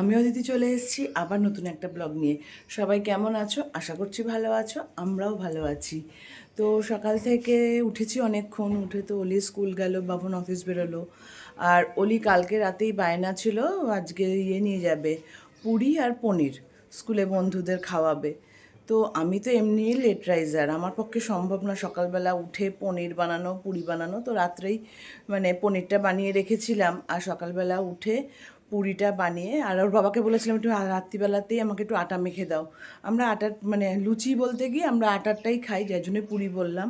আমিও দিদি চলে এসেছি, আবার নতুন একটা ব্লগ নিয়ে। সবাই কেমন আছো? আশা করছি ভালো আছো, আমরাও ভালো আছি। তো সকাল থেকে উঠেছি অনেকক্ষণ, উঠে তো অলি স্কুল গেল, বাবন অফিস বেরোলো। আর অলি কালকে রাতেই বায়না ছিল, আজকে ইয়ে নিয়ে যাবে, পুরি আর পনির স্কুলে বন্ধুদের খাওয়াবে। তো আমি তো এমনি লেট রাইজার আমার পক্ষে সম্ভব না সকালবেলা উঠে পনির বানানো, পুরি বানানো। তো রাত্রেই মানে পনিরটা বানিয়ে রেখেছিলাম, আর সকালবেলা উঠে পুরিটা বানিয়ে আর ওর বাবাকে বলেছিলাম একটু রাত্রিবেলাতেই আমাকে একটু আটা মেখে দাও। আমরা আটার মানে লুচি বলতে গিয়ে আমরা আটারটাই খাই, যার জন্য পুরি বললাম।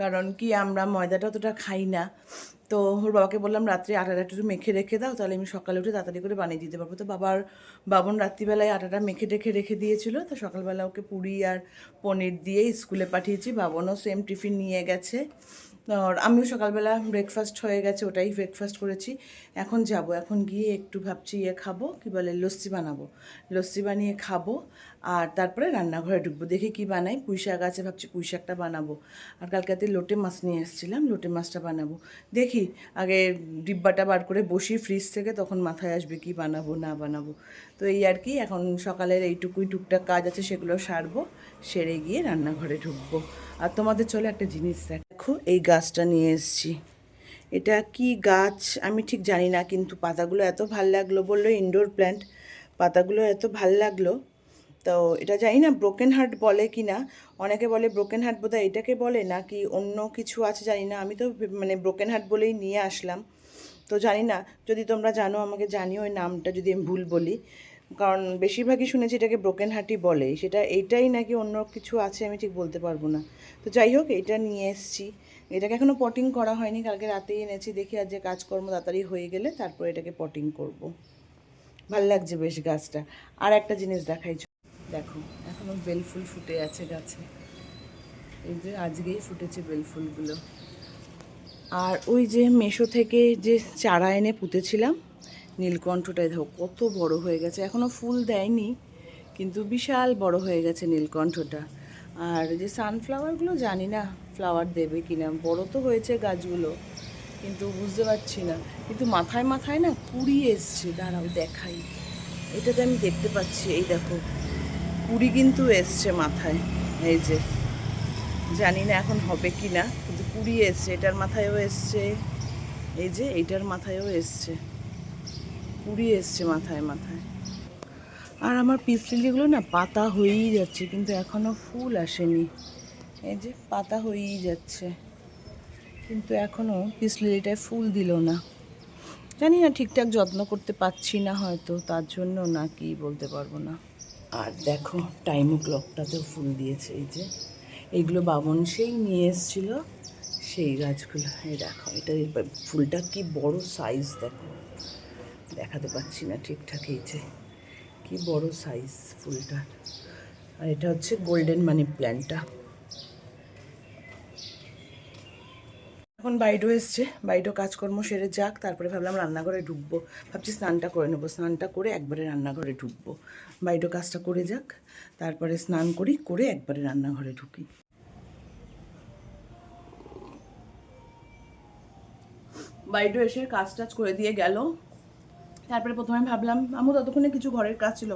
কারণ কি, আমরা ময়দাটা অতটা খাই না। তো ওর বাবাকে বললাম, রাত্রে আটাটা একটু মেখে রেখে দাও, তাহলে আমি সকালে উঠে তাড়াতাড়ি করে বানিয়ে দিতে পারব তো বাবার, বাবন রাত্রিবেলায় আটাটা মেখে রেখে রেখে দিয়েছিল। তো সকালবেলা ওকে পুরি আর পনির দিয়ে স্কুলে পাঠিয়েছি। বাবনও সেম টিফিন নিয়ে গেছে। আর আমিও সকালবেলা ব্রেকফাস্ট হয়ে গেছে, ওটাই ব্রেকফাস্ট করেছি। এখন যাব, এখন গিয়ে একটু ভাবছি ইয়ে খাব, কী বলে, লস্যি বানাবো। লস্যি বানিয়ে খাব আর তারপরে রান্নাঘরে ঢুকবো। দেখি কি বানাই। পুঁই শাক আছে, ভাবছি পুঁই শাকটা বানাবো। আর কালকে রাতে লোটে মাছ নিয়ে এসেছিলাম, লোটে মাছটা বানাবো। দেখি, আগে ডিব্বাটা বার করে বসি ফ্রিজ থেকে তখন মাথায় আসবে কি বানাবো, না বানাবো। তো এই আর কি, এখন সকালের এইটুকুই টুকটাক কাজ আছে, সেগুলো সারবো, সেরে গিয়ে রান্নাঘরে ঢুকবো। আর তোমাদের চলে একটা জিনিস দেখো, এই গাছটা নিয়ে এসেছি। এটা কি গাছ? আমি ঠিক জানি না, কিন্তু পাতাগুলো এত ভালো লাগল বলল ইনডোর প্ল্যান্ট পাতাগুলো এত ভালো লাগল। তো এটা জানি না ব্রোকেন হার্ট বলে কি না অনেকে বলে ব্রোকেন হার্ট বোধহয় এটাকে বলে না কি অন্য কিছু আছে জানি না। আমি তো মানে ব্রোকেন হার্ট বলেই নিয়ে আসলাম। তো জানি না, যদি তোমরা জানো আমাকে জানিও ওই নামটা যদি আমি ভুল বলি। কারণ বেশিরভাগই শুনেছি এটাকে ব্রোকেন হার্টই বলে। সেটা এইটাই নাকি অন্য কিছু আছে আমি ঠিক বলতে পারব না। তো যাই হোক, এটা নিয়ে এসেছি। এটাকে এখনও পটিং করা হয়নি। কালকে রাতেই এনেছি দেখি আর যে কাজকর্ম তাড়াতাড়ি হয়ে গেলে তারপর এটাকে পটিং করব। ভালো লাগছে বেশ গাছটা। আর একটা জিনিস দেখাই দেখো এখনও বেলফুল ফুটে আছে গাছে। এই যে আজকেই ফুটেছে বেলফুলগুলো আর ওই যে মেশো থেকে যে চারা এনে পুঁতেছিলাম নীলকণ্ঠটাই দেখো, কত বড় হয়ে গেছে। এখনও ফুল দেয়নি, কিন্তু বিশাল বড় হয়ে গেছে নীলকণ্ঠটা। আর যে সানফ্লাওয়ারগুলো জানি না, ফ্লাওয়ার দেবে কিনা বড় তো হয়েছে গাছগুলো, কিন্তু বুঝতে পারছি না। কিন্তু মাথায় মাথায় না কুড়ি এসছে, দাঁড়াও দেখাই। এটাতে আমি দেখতে পাচ্ছি, এই দেখো কুড়ি কিন্তু এসছে মাথায়, এই যে। জানি না এখন হবে কি না, কিন্তু কুড়ি এসছে, এটার মাথায়ও এসছে, এই যে এইটার মাথায়ও এসছে। কুড়ি এসছে মাথায় মাথায়। আর আমার পিস লিলিগুলো না, পাতা হয়েই যাচ্ছে, কিন্তু এখনও ফুল আসেনি। এই যে পাতা হয়েই যাচ্ছে। কিন্তু এখনও পিস লিলিটায় ফুল দিল না। জানি না ঠিকঠাক যত্ন করতে পারছি না হয়তো, তার জন্য না কি বলতে পারব না। আর দেখো টাইম ক্লকটাতেও ফুল দিয়েছে এই যে। এইগুলো বাবন সেই নিয়ে এসেছিল, সেই গাছগুলো। এই দেখো, এটা ফুলটা কি বড় সাইজ দেখো। দেখাতে পাচ্ছি না ঠিকঠাক এই যে, কি বড় সাইজ ফুলটা। আর এটা হচ্ছে গোল্ডেন মানি প্ল্যান্টটা এখন বাইডো এসছে বাইডো কাজকর্ম সেরে যাক, তারপরে ভাবলাম রান্নাঘরে ঢুকবো। ভাবছি স্নানটা করে নেব। স্নানটা করে একবারে রান্নাঘরে ঢুকবো। বাইডো কাজটা করে যাক, তারপরে স্নান করি, করে একবারে রান্নাঘরে ঢুকি। বাইডো এসে কাজ টাজ করে দিয়ে গেল। তারপরে প্রথমে ভাবলাম আমি ততক্ষণে কিছু ঘরের কাজ ছিল।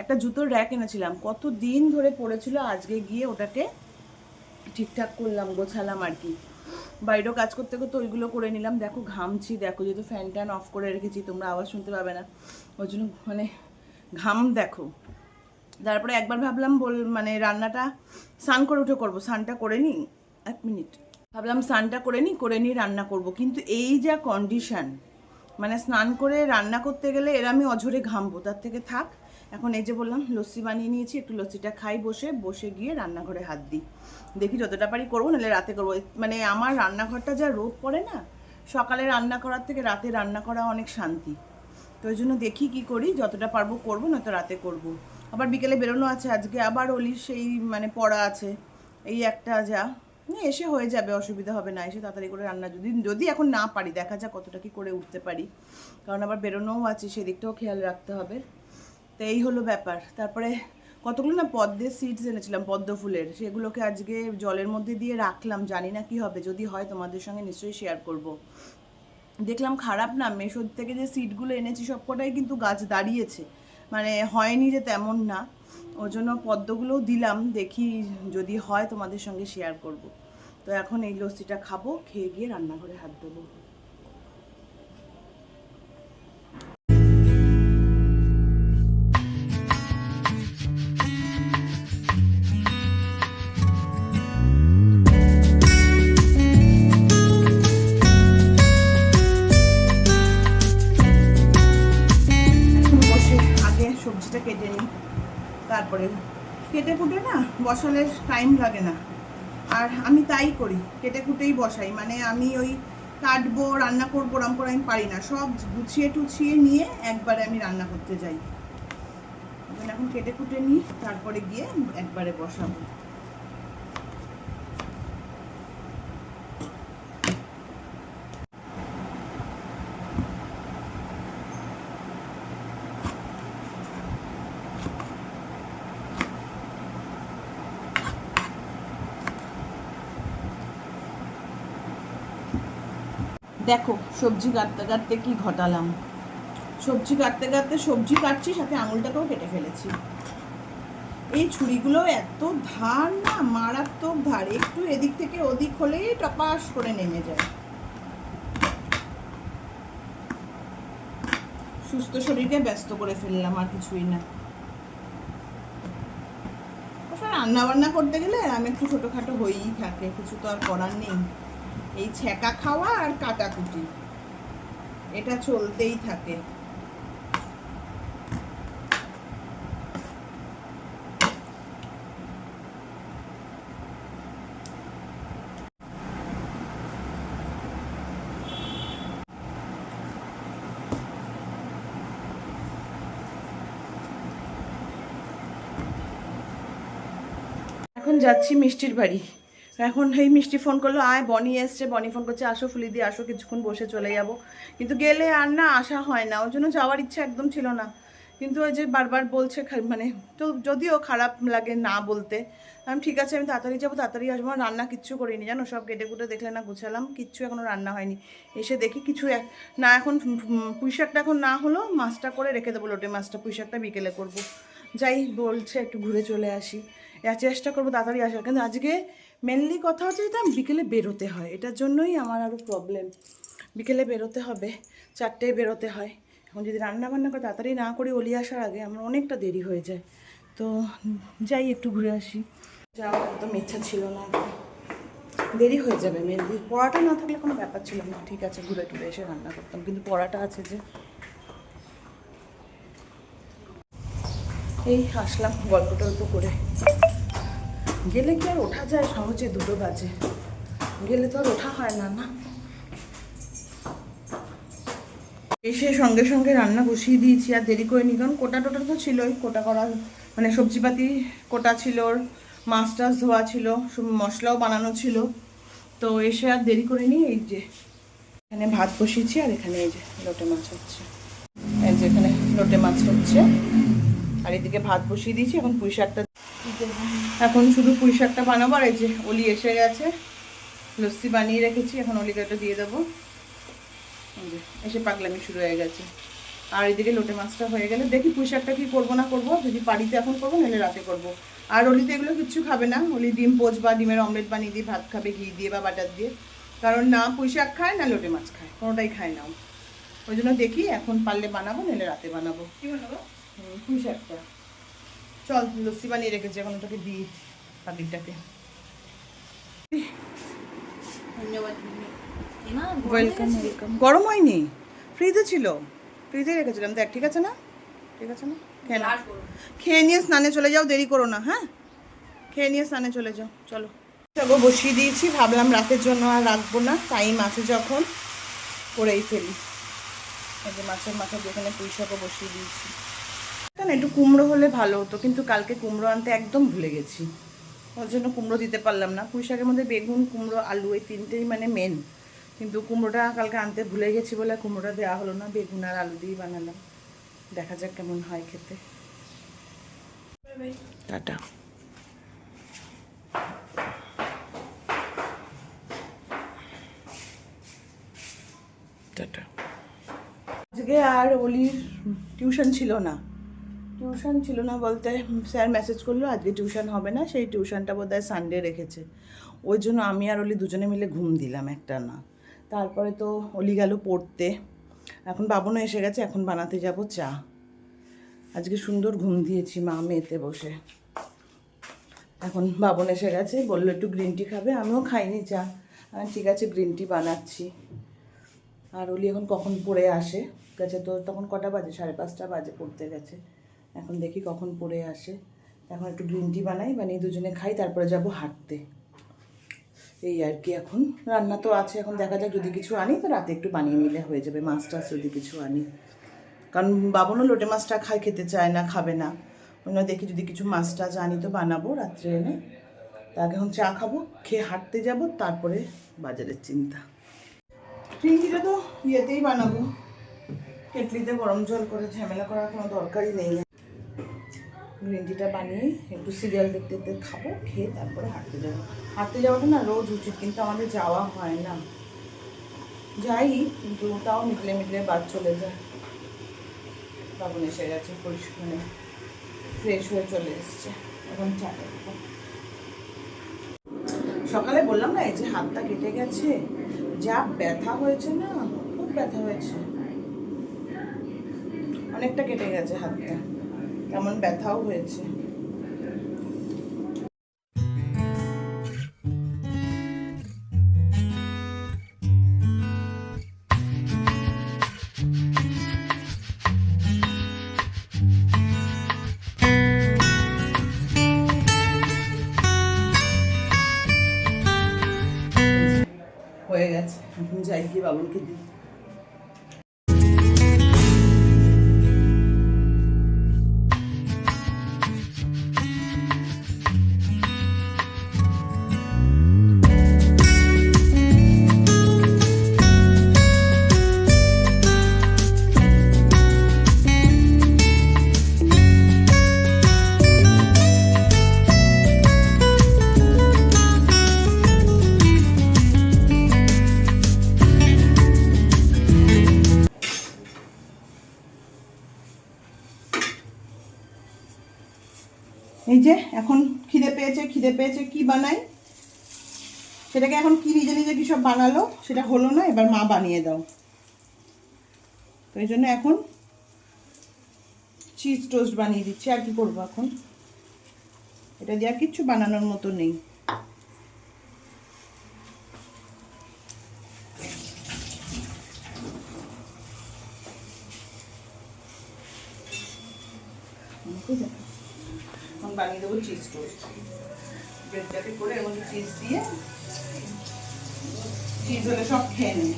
একটা জুতোর র্যাক এনেছিলাম। কত দিন ধরে পড়েছিল, আজকে গিয়ে ওটাকে ঠিকঠাক করলাম, গোছালাম আর কি। বাইরেও কাজ করতে করতে ওইগুলো করে নিলাম। দেখো ঘামছি, দেখো যেহেতু ফ্যান ট্যান অফ করে রেখেছি, তোমরা আওয়াজ শুনতে পাবে না। ওই জন্য মানে ঘাম দেখো। তারপরে একবার ভাবলাম বল মানে রান্নাটা স্নান করে উঠে করব। স্নানটা করে নিই? এক মিনিট। ভাবলাম স্নানটা করে নিই করে নিই রান্না করব। কিন্তু এই যা কন্ডিশন মানে স্নান করে রান্না করতে গেলে এর আমি অঝরে ঘামবো। তার থেকে থাক এখন এই যে বললাম, লস্যি বানিয়ে নিয়েছি, একটু লস্যিটা খাই বসে বসে গিয়ে রান্নাঘরে হাত দিই। দেখি যতটা পারি করব, নাহলে রাতে করব। মানে আমার রান্নাঘরটা যা রোদ পড়ে না, সকালে রান্না করার থেকে রাতে রান্না করা অনেক শান্তি। তো ওই জন্য দেখি কি করি, যতটা পারব করব না তো রাতে করব। আবার বিকেলে বেরোনো আছে, আজকে আবার অলির সেই মানে পড়া আছে। এই একটা যা এসে হয়ে যাবে, অসুবিধা হবে না। এসে তাড়াতাড়ি করে রান্না, যদি যদি এখন না পারি, দেখা যাক কতটা কি করে উঠতে পারি। কারণ আবার বেরোনোও আছে, সেদিকটাও খেয়াল রাখতে হবে। তো এই হলো ব্যাপার। তারপরে কতগুলো না পদ্মের সিডস এনেছিলাম, পদ্ম ফুলের। সেগুলোকে আজকে জলের মধ্যে দিয়ে রাখলাম, জানি না কি হবে। যদি হয় তোমাদের সঙ্গে নিশ্চয়ই শেয়ার করব। দেখলাম খারাপ না, মেশোর থেকে যে সিটগুলো এনেছি সবকটাই কিন্তু গাছ দাঁড়িয়েছে। মানে হয়নি যে তেমন না। ওই জন্য পদ্মগুলোও দিলাম, দেখি যদি হয় তোমাদের সঙ্গে শেয়ার করব। তো এখন এই লস্যিটা খাব, খেয়ে গিয়ে রান্নাঘরে হাত দেবো টাইম লাগে না। আর আমি তাই করি, কেটে কুটেই বসাই। মানে আমি ওই কাটবো, রান্না করব, ওরম করে আমি পারি না। সব গুছিয়ে টুছিয়ে নিয়ে একবারে আমি রান্না করতে যাই। এখন কেটে কুটে নিই, তারপরে গিয়ে একবারে বসাবো। দেখো, সবজি কাটতে কাটতে কি ঘটালাম। সবজি কাটতে কাটতে সবজি কাটছি, সাথে আঙুলটাকেও কেটে ফেলেছি। এই ছুরিগুলো এত ধার না, মারাত্মক ধার। একটু এদিক থেকে ওদিক হলেই টপাস করে নেমে যায়। সুস্থ শরীরকে ব্যস্ত করে ফেললাম, আর কিছুই না। রান্না বান্না করতে গেলে আমি একটু ছোটোখাটো হয়েই থাকে, কিছু তো আর করার নেই। এই ছ্যাঁকা খাওয়া আর কাটাকুটি। এটা চলতেই থাকে। এখন যাচ্ছি মিষ্টির বাড়ি। এখন এই মিষ্টি ফোন করল, আয়, বনি এসছে, বনি ফোন করছে, আসো, ফুলি দিয়ে আসো, কিছুক্ষণ বসে চলে যাব। কিন্তু গেলে আর না, আসা হয় না ওই জন্য যাওয়ার ইচ্ছা একদম ছিল না। কিন্তু ওই যে বারবার বলছে মানে তো যদিও খারাপ লাগে না বলতে, আমি ঠিক আছে, আমি তাড়াতাড়ি যাব, তাড়াতাড়ি আসব রান্না কিচ্ছু করিনি, জানো, সব কেটে কুটে দেখলে না গুছালাম, কিচ্ছু এখনও রান্না হয়নি। এসে দেখি কিছু এক- না, এখন পুঁই শাকটা এখন না হলো মাছটা করে রেখে দেবো, লোটে মাছটা, পুঁই শাকটা বিকেলে করব। যাই বলছে, একটু ঘুরে চলে আসি। চেষ্টা করব তাড়াতাড়ি আসার, কিন্তু আজকে মেনলি কথা হচ্ছে যে আমি বিকেলে বেরোতে হয়। এটার জন্যই আমার আরও প্রবলেম বিকেলে বেরোতে হবে, চারটেয় বেরোতে হয়। এখন যদি রান্না বান্না করে তাড়াতাড়ি না করি অলি আসার আগে আমার অনেকটা দেরি হয়ে যায়। তো যাই একটু ঘুরে আসি। যাওয়ার একদম ইচ্ছা ছিল না দেরি হয়ে যাবে মেনলি পড়াটা না থাকলে কোনো ব্যাপার ছিল না। ঠিক আছে, ঘুরে টুরে এসে রান্না করতাম। কিন্তু পড়াটা আছে যে। এই আসলাম গল্প টল্প করে গেলে কি আর ওঠা যায়? সহজে দুটো বাজে। গেলে তো আর ওঠা হয় না না? এসে সঙ্গে সঙ্গে রান্না বসিয়ে দিয়েছি, আর দেরি করে নি। কারণ কোটা টোটা তো ছিলই, কোটা করা মানে সবজিপাতি কোটা ছিল মাছ টাছ ধোয়া ছিল মশলাও বানানো ছিল। তো এসে আর দেরি করে নি, এই যে এখানে ভাত বসিয়েছি, আর এখানে এই যে লোটে মাছ হচ্ছে। এই যে এখানে লোটে মাছ হচ্ছে। আর এদিকে ভাত বসিয়ে দিয়েছি, এখন পুঁই শাকটা এখন শুধু পুঁই শাকটা বানাবো আর এই যে অলি এসে গেছে। লস্যি বানিয়ে রেখেছি এখন অলিকে ওটা দিয়ে দেবো। যে, এসে পাগলামি শুরু হয়ে গেছে। আর এদিকে লোটে মাছটা হয়ে গেলে দেখি পুঁই শাকটা কি করব না করব যদি পারিতে এখন করব নাহলে রাতে করব। আর অলিতে এগুলো কিচ্ছু খাবে না। অলি ডিম পোচ বা ডিমের অমলেট বানিয়ে দিয়ে ভাত খাবে ঘি দিয়ে বা বাটার দিয়ে। কারণ না পুঁই শাক খায় না লোটে মাছ খায়। কোনোটাই খায় না ওই জন্য দেখি এখন পারলে বানাবো নাহলে রাতে বানাবো। কি বানাবো? পুঁই শাকটা চল লস্যি বানিয়ে রেখেছি এখন ওটাকে দিই ধন্যবাদ ওয়েলকাম ওয়েলকাম গরম হয়নি? ফ্রিজে ছিল? ফ্রিজে রেখেছিলাম। দেখ ঠিক আছে না? ঠিক আছে না? খেয়ে। খেয়ে নিয়ে স্নানে চলে যাও দেরি করো না হ্যাঁ? খেয়ে নিয়ে স্নানে চলে যাও চলো। চলো বসিয়ে দিয়েছি ভাবলাম রাতের জন্য আর রাখব না টাইম আছে যখন করেই ফেলি। এই যে মাছের মাথা যেখানে পুঁই শাকও বসিয়ে দিয়েছি। না একটু কুমড়ো হলে ভালো হতো কিন্তু কালকে কুমড়ো আনতে একদম ভুলে গেছি। ওর জন্য কুমড়ো দিতে পারলাম না। পুঁই শাকের মধ্যে বেগুন কুমড়ো আলু এই তিনটেই মানে মেন কিন্তু কুমড়োটা কালকে আনতে ভুলে গেছি বলে কুমড়োটা দেওয়া হলো না। বেগুন আর আলু দিয়েই বানালাম। দেখা যাক কেমন হয় খেতে। টাটা। টাটা। আজকে আর অলির টিউশন ছিল না। টিউশন ছিল না বলতে স্যার মেসেজ করল, আজকে টিউশন হবে না, সেই টিউশনটা বোধ হয় সানডে রেখেছে। ওই জন্য আমি আর অলি দুজনে মিলে ঘুম দিলাম একটা না। তারপরে তো অলি গেল পড়তে। এখন বাবনও এসে গেছে, এখন বানাতে যাব চা। আজকে সুন্দর ঘুম দিয়েছি মা মেয়েতে বসে। এখন বাবন এসে গেছে, বলল একটু গ্রিন টি খাবে, আমিও খাইনি চা। ঠিক আছে গ্রিন টি বানাচ্ছি। আর ওলি এখন কখন পড়ে আসে? গেছে তো তখন কটা বাজে? সাড়ে পাঁচটা বাজে, পড়তে গেছে। এখন দেখি কখন পড়ে আসে। এখন একটু গ্রিন টি বানাই, বানিয়ে দুজনে খাই, তারপরে যাব হাঁটতে। এই আর কি এখন। রান্না তো আছে, এখন দেখা যাক যদি কিছু আনি, তো রাতে একটু বানিয়ে নিলে হয়ে যাবে। মাছ টাছ যদি কিছু আনি। কারণ বাবনও লোটে মাছটা খায়, খেতে চায় না, খাবে না। অন্য দেখি যদি কিছু মাছ টাছ আনি তো বানাবো রাত্রে এনে। আগে এখন চা খাব, খেয়ে হাঁটতে যাব, তারপরে বাজারের চিন্তা। ফ্রিজিটা তো ইয়েতেই বানাবো। কেটলিতে গরম জল করে ঝামেলা করার কোনো দরকারই নেই। গ্রিন বানিয়ে একটু সিরিয়াল দেখতে দেখতে খাব, খেয়ে তারপরে হাঁটতে যাব। হাঁটতে যাওয়াটা না রোজ উচিত, কিন্তু আমাদের যাওয়া হয় না। যাই, কিন্তু তাও মিটলে মিটলে বাদ চলে যায়। বাবন এসে গেছে পরিষ্কার ফ্রেশ হয়ে চলে এসছে। এখন চা খাব। সকালে বললাম না, এই যে হাতটা কেটে গেছে, যা ব্যথা হয়েছে না, খুব ব্যথা হয়েছে। অনেকটা কেটে গেছে হাতটা। তেমন ব্যথাও হয়েছে। হয়ে গেছে। এখন যাই গিয়ে বাবুকে দিই। যে এখন খিদে পেয়েছে খিদে পেয়েছে, কি বানাই? সেটাকে এখন কি নিজে নিজে কি সব বানালো? সেটা হলো না, এবার মা বানিয়ে দাও। তো এই জন্য এখন চিজ টোস্ট বানিয়ে দিচ্ছি। আর কি করব এখন? এটা দিয়ে আর কিচ্ছু বানানোর মতো নেই আমাকে দেখো চিজ ব্রেডটাকে করে চিজ দিয়ে চিজ হলে সব খেয়ে নেবে।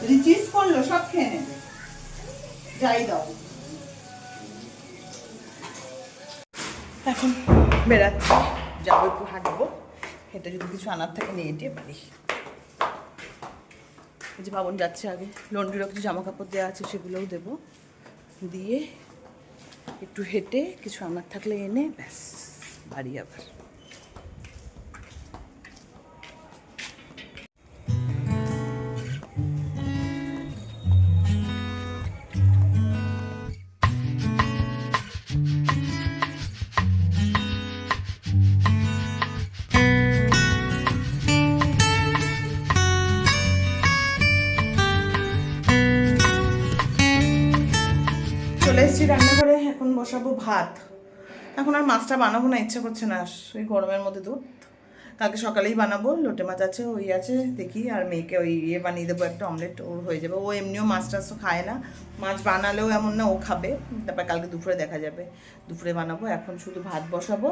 যদি চিজ করল, সব খেয়ে নেবে। যাই দাও। এখন বেড়াচ্ছি। যাব একটু হাঁটবো। হেঁটে যদি কিছু আনার থাকে নিয়ে যেতে পারি। যে বাবন যাচ্ছে আগে। লন্ড্রিরও কিছু জামা কাপড় দেওয়া আছে, সেগুলোও দেবো। দিয়ে একটু হেঁটে কিছু আমার থাকলে এনে ব্যাস বাড়ি আবার। ভাত। এখন আর মাছটা বানাবো না, ইচ্ছা করছে না। ওই গরমের মধ্যে দুধ। কালকে সকালেই বানাবো, লোটে মাছ আছে, ওই আছে, দেখি। আর মেয়েকে ওই ইয়ে বানিয়ে দেবো, একটা অমলেট, ওর হয়ে যাবে। ও এমনিও মাছ টাছ তো খায় না। মাছ বানালেও এমন না, ও খাবে। তারপর কালকে দুপুরে দেখা যাবে। দুপুরে বানাবো, এখন শুধু ভাত বসাবো,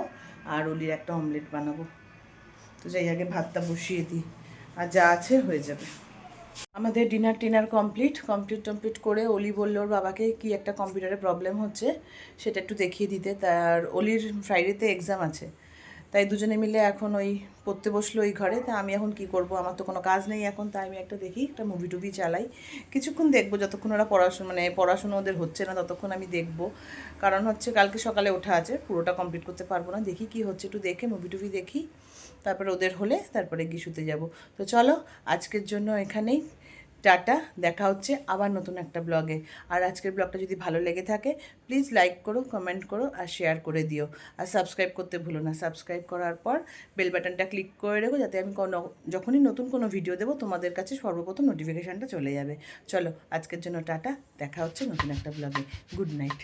আর ওলির একটা অমলেট বানাবো। তো যাই, আগে ভাতটা বসিয়ে দিই। আর যা আছে হয়ে যাবে। আমাদের ডিনার টিনার কমপ্লিট কমপ্লিট টমপ্লিট করে অলি বলল ওর বাবাকে কি একটা কম্পিউটারে প্রবলেম হচ্ছে সেটা একটু দেখিয়ে দিতে। তার অলির ফ্রাইডেতে এক্সাম আছে। তাই দুজনে মিলে এখন ওই পড়তে বসল ওই ঘরে। তা আমি এখন কি করব? আমার তো কোনো কাজ নেই এখন, তাই আমি একটা দেখি, একটা মুভি টুভি চালাই। কিছুক্ষণ দেখব, যতক্ষণ ওরা পড়াশোনা মানে পড়াশুনো ওদের হচ্ছে না, ততক্ষণ আমি দেখব। কারণ হচ্ছে কালকে সকালে ওঠা আছে, পুরোটা কমপ্লিট করতে পারব না। দেখি কি হচ্ছে, একটু দেখে মুভি টুভি দেখি, তারপরে ওদের হলে তারপরে গিয়ে শুতে যাব। তো চলো, আজকের জন্য এখানেই। টাটা, দেখা হচ্ছে আবার নতুন একটা ব্লগে। আর আজকের ব্লগটা যদি ভালো লেগে থাকে প্লিজ লাইক করো কমেন্ট করো আর শেয়ার করে দিও। আর সাবস্ক্রাইব করতে ভুলো না। সাবস্ক্রাইব করার পর বেল বাটনটা ক্লিক করে রেখো, যাতে আমি কোনো, যখনই নতুন কোনো ভিডিও দেবো, তোমাদের কাছে সর্বপ্রথম নোটিফিকেশানটা চলে যাবে। চলো, আজকের জন্য টাটা, দেখা হচ্ছে নতুন একটা ব্লগে। Good night